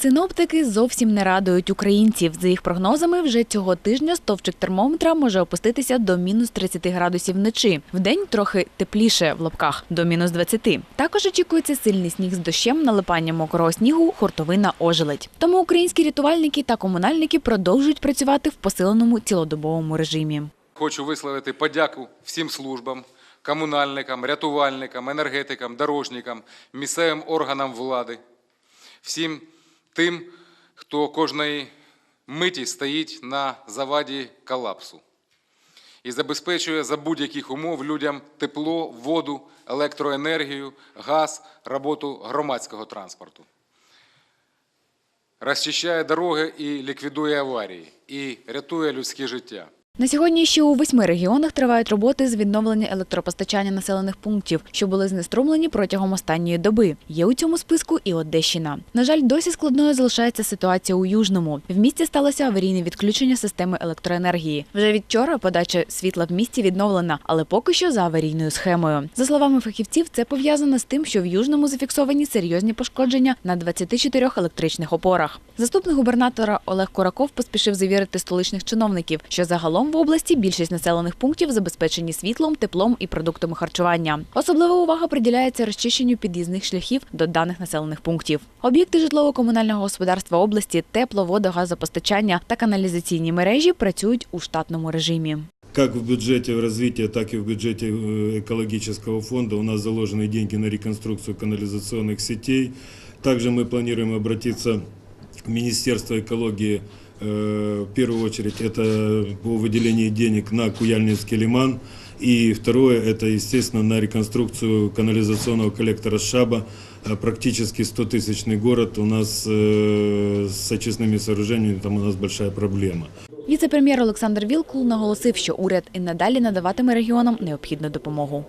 Синоптики зовсім не радують українців. За їх прогнозами, вже цього тижня стовпчик термометра може опуститися до мінус 30 градусів вночі. Вдень трохи тепліше в лапках до мінус 20. Також очікується сильний сніг з дощем, налипання мокрого снігу, хуртовина ожеледь. Тому українські рятувальники та комунальники продовжують працювати в посиленому цілодобовому режимі. Хочу висловити подяку всім службам, комунальникам, рятувальникам, енергетикам, дорожникам, місцевим органам влади, всім тим, хто кожної миті стоїть на заваді колапсу і забезпечує за будь-яких умов людям тепло, воду, електроенергію, газ, роботу громадського транспорту. Розчищає дороги і ліквідує аварії, і рятує людське життя. На сьогодні ще у восьми регіонах тривають роботи з відновлення електропостачання населених пунктів, що були знеструмлені протягом останньої доби. Є у цьому списку і Одещина. На жаль, досі складною залишається ситуація у Южному. В місті сталося аварійне відключення системи електроенергії. Вже від вчора подача світла в місті відновлена, але поки що за аварійною схемою. За словами фахівців, це пов'язано з тим, що в Южному зафіксовані серйозні пошкодження на 24 електричних опорах. Заступник губернатора Олег Кураков поспішив завірити столичних чиновників, що загалом в області більшість населених пунктів забезпечені світлом, теплом і продуктами харчування. Особлива увага приділяється розчищенню під'їзних шляхів до даних населених пунктів. Об'єкти житлово-комунального господарства області, тепло, водо, газопостачання та каналізаційні мережі працюють у штатному режимі. Как в бюджете развития, так и в бюджете э, экологического фонда у нас заложены деньги на реконструкцию канализационных сетей. Также мы планируем обратиться в Министерство экологии, э, в первую очередь, это по выделению денег на Куяльнинский лиман. И второе, это, естественно, на реконструкцию канализационного коллектора Шаба. Э, Практически 100-тысячный город у нас э, с очистными сооружениями, там у нас большая проблема. Віце-прем'єр Олександр Вілкул наголосив, що уряд і надалі надаватиме регіонам необхідну допомогу.